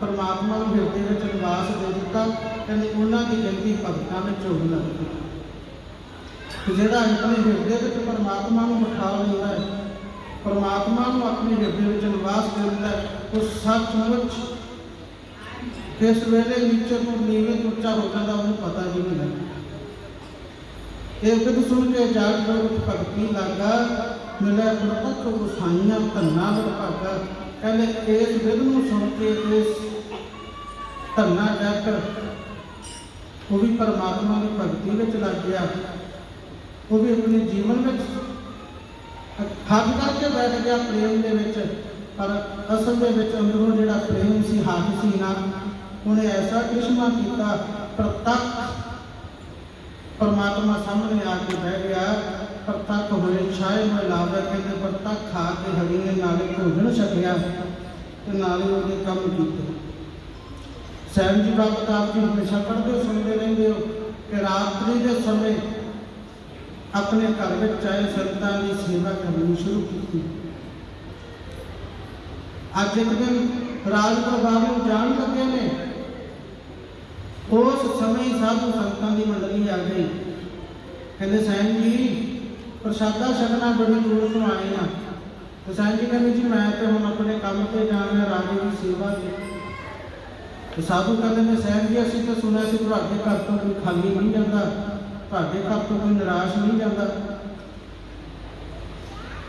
ਪਰਮਾਤਮਾ ਨੂੰ ਹਿਰਦੇ ਵਿੱਚ ਨਿਵਾਸ ਦੇ ਦਿੱਤਾ ਕਹਿੰਦੇ ਉਹਨਾਂ ਦੀ ਗਿਣਤੀ ਭਗਤਾਂ ਵਿੱਚ ਹੋਣ ਲੱਗ ਤੇ ਜਿਹੜਾ ਆਪਣੇ ਹਿਰਦੇ ਵਿੱਚ ਪਰਮਾਤਮਾ ਨੂੰ ਬਿਠਾ ਲੈਂਦਾ ਹੈ, ਪਰਮਾਤਮਾ ਨੂੰ ਆਪਣੇ ਹਿਰਦੇ ਵਿੱਚ ਨਿਵਾਸ ਦੇ ਦਿੰਦਾ ਹੈ, ਉਹ ਸੱਚਮੁੱਚ ਕਿਸ ਵੇਲੇ ਨੀਚੇ ਤੋਂ ਨੀਵੇਂ ਉੱਚਾ ਹੋ ਜਾਂਦਾ ਉਹਨੂੰ ਪਤਾ ਵੀ ਨਹੀਂ ਲੱਗਦਾ। ਇਹ ਬਿਦ ਸੁਣ ਕੇ ਜਾਗ ਜੋਗ ਭਗਤੀ ਲੱਗਾ ਮਿਲਿਆ ਪ੍ਰਤੱਖ ਗੁਸਾਈਆਂ ਧੰਨਾ ਵਰਭਾਗਾ ਕਹਿੰਦੇ ਇਸ ਬਿਦ ਨੂੰ ਸੁਣ ਕੇ ਇਸ ਧੰਨਾ ਜੱਟ ਉਹ ਵੀ ਪਰਮਾਤਮਾ ਦੀ ਭਗਤੀ ਵਿੱਚ ਲੱਗ ਗਿਆ। ਉਹ ਵੀ ਆਪਣੇ ਜੀਵਨ ਵਿੱਚ ਹੱਥ ਕਰਕੇ ਬੈਠ ਗਿਆ ਪ੍ਰੇਮ ਦੇ ਵਿੱਚ, ਪਰ ਅਸਲ ਦੇ ਵਿੱਚ ਅੰਦਰੋਂ ਜਿਹੜਾ ਪ੍ਰੇਮ ਸੀ, ਹੱਥ ਸੀ ਨਾ, ਉਹਨੇ ਐਸਾ ਕ੍ਰਿਸ਼ਮਾ ਕੀਤਾ, ਪ੍ਰਤੱਖ ਪਰਮਾਤਮਾ ਸਾਹਮਣੇ ਆ ਕੇ ਬਹਿ ਗਿਆ। ਪ੍ਰਤੱਖ ਹੋਏ ਛਾਏ ਮੈਂ ਲਾਵੇ ਕਹਿੰਦੇ ਪ੍ਰਤੱਖ ਖਾ ਕੇ ਹਰੀ ਨੇ ਨਾਲੇ ਭੋਜਨ ਛਕਿਆ ਤੇ ਨਾਲੇ ਉਹਦੇ ਕੰਮ ਕੀਤੇ। ਸੈਨ ਜੀ ਬਾਬਤ ਆਪ ਜੀ ਹਮੇਸ਼ਾ ਪੜ੍ਹਦੇ ਸੁਣਦੇ ਰਹਿੰਦੇ ਹੋ ਕਿ ਰਾਤਰੀ ਦੇ ਸਮੇਂ ਆਪਣੇ ਘਰ ਵਿੱਚ ਚਾਹੇ ਸੰਤਾਂ ਦੀ ਸੇਵਾ ਕਰਨੀ ਸ਼ੁਰੂ ਕੀਤੀ। ਅੱਜ ਇੱਕ ਦਿਨ ਰਾਜ ਦਰਬਾਰ ਨੂੰ ਜਾਣ ਲੱਗੇ ਨੇ। ਉਸ ਸਮੇਂ ਹੀ ਸਾਧੂ ਸੰਤਾਂ ਦੀ ਮੰਡਲੀ ਆ ਗਈ। ਕਹਿੰਦੇ ਸੈਨ ਜੀ ਪ੍ਰਸ਼ਾਦਾ ਛਕਣਾ ਬੜੀ ਦੂਰ ਤੋਂ ਆਏ ਆ ਤੇ ਜੀ ਕਹਿੰਦੇ, ਜੀ, ਮੈਂ ਤੇ ਹੁਣ ਆਪਣੇ ਕੰਮ ਤੇ ਜਾਣਾ ਰਾਜੇ ਦੀ ਸੇਵਾ ਲਈ। ਤੇ ਸਾਧੂ ਕਹਿੰਦੇ ਨੇ ਸੈਨ ਜੀ, ਅਸੀਂ ਤਾਂ ਸੁਣਿਆ ਸੀ ਤੁਹਾਡੇ ਘਰ ਤੋਂ ਕੋਈ ਖਾਲੀ ਨਹੀਂ ਜਾਂਦਾ, ਤੁਹਾਡੇ ਘਰ ਤੋਂ ਕੋਈ ਨਿਰਾਸ਼ ਨਹੀਂ ਜਾਂਦਾ।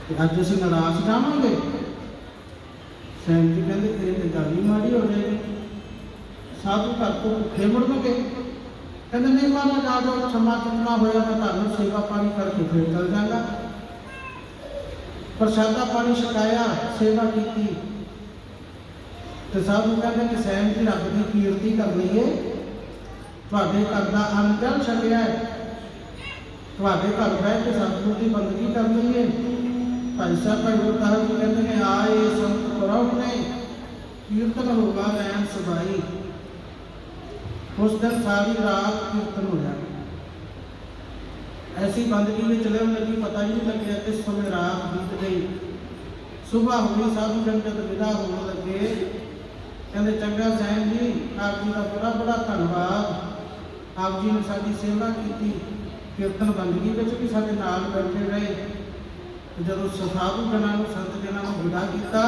ਤੇ ਅੱਜ ਅਸੀਂ ਨਿਰਾਸ਼ ਜਾਵਾਂਗੇ। ਸੈਨ ਜੀ ਕਹਿੰਦੇ, ਇਹ ਤੇ ਗੱਲ ਹੀ ਮਾੜੀ ਹੋ ਜਾਏਗੀ। ਸਾਧੂ ਘਰ ਤੋਂ ਭੁੱਖੇ ਮੁੜਨਗੇ। ਕਹਿੰਦੇ ਨਹੀਂ ਮਹਾਰਾਜ ਆ ਜਾਓ ਸਮਾਂ ਚੁੱਕਣਾ ਹੋਇਆ ਮੈਂ ਤੁਹਾਨੂੰ ਸੇਵਾ ਪਾਣੀ ਕਰਕੇ ਫਿਰ ਚਲ ਜਾਗਾ ਪ੍ਰਸ਼ਾਦਾ ਪਾਣੀ ਛਕਾਇਆ ਸੇਵਾ ਕੀਤੀ ਤੇ ਸਾਧੂ ਕਹਿੰਦੇ ਕਿ ਸੈਨ ਜੀ ਰੱਬ ਦੀ ਕੀਰਤੀ ਕਰ ਲਈਏ ਤੁਹਾਡੇ ਘਰ ਦਾ ਅੰਨ ਜਲ ਛਕਿਆ ਹੈ ਤੁਹਾਡੇ ਘਰ ਬਹਿ ਕੇ ਸਤਿਗੁਰ ਦੀ ਬੰਦਗੀ ਕਰ ਲਈਏ ਭਾਈ ਸਾਹਿਬ ਭਾਈ ਗੁਰਦਾਸ ਜੀ ਕਹਿੰਦੇ ਨੇ ਆਏ ਸੰਤ ਪ੍ਰਭ ਨੇ ਕੀਰਤਨ ਹੋਗਾ ਲੈਣ ਸਬਾਈ ਉਸ ਦਿਨ ਸਾਰੀ ਰਾਤ ਕੀਰਤਨ ਹੋਇਆ ਐਸੀ ਬੰਦਗੀ ਵਿੱਚ ਚਲੇ ਲੱਗੀ ਪਤਾ ਹੀ ਨਹੀਂ ਲੱਗਿਆ ਕਿਸ ਸਮੇਂ ਰਾਤ ਬੀਤ ਗਈ। ਸਵੇਰ ਹੋਈ ਸਾਧੂ ਜਨ ਜਦ ਵਿਦਾ ਹੋਣ ਲੱਗੇ। ਕਹਿੰਦੇ, ਚੰਗਾ ਸੈਨ ਜੀ, ਆਪ ਜੀ ਦਾ ਬੜਾ ਬੜਾ ਧੰਨਵਾਦ। ਆਪ ਜੀ ਨੇ ਸਾਡੀ ਸੇਵਾ ਕੀਤੀ। ਕੀਰਤਨ ਬੰਦਗੀ ਵਿੱਚ ਵੀ ਸਾਡੇ ਨਾਲ ਬੈਠੇ ਰਹੇ। ਜਦੋਂ ਸਾਧੂ ਜਨਾਂ ਨੂੰ, ਸੰਤ ਜਨਾਂ ਨੂੰ ਵਿਦਾ ਕੀਤਾ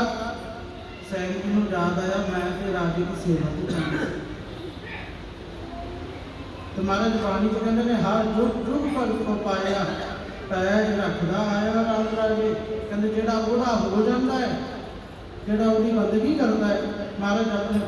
ਸੈਨ ਜੀ ਨੂੰ ਯਾਦ ਆਇਆ, ਮੈਂ ਤੇ ਰਾਜੇ ਦੀ ਸੇਵਾ ਤੇ ਤੇ ਮਹਾਰਾਜ ਬਾਣੀ ਚ ਕਹਿੰਦੇ ਨੇ, ਹਰ ਜੁਗ ਜੁਗ ਪਰ ਕੋ ਪਾਇਆ ਪੈਜ ਰੱਖਦਾ ਆਇਆ ਰਾਮ ਰਾਜੇ ਕਹਿੰਦੇ ਜਿਹੜਾ ਉਹਦਾ ਹੋ ਜਾਂਦਾ ਹੈ, ਜਿਹੜਾ ਉਹਦੀ ਬੰਦਗੀ ਕਰਦਾ ਹੈ, ਮਹਾਰਾਜ ਆਪਣੇ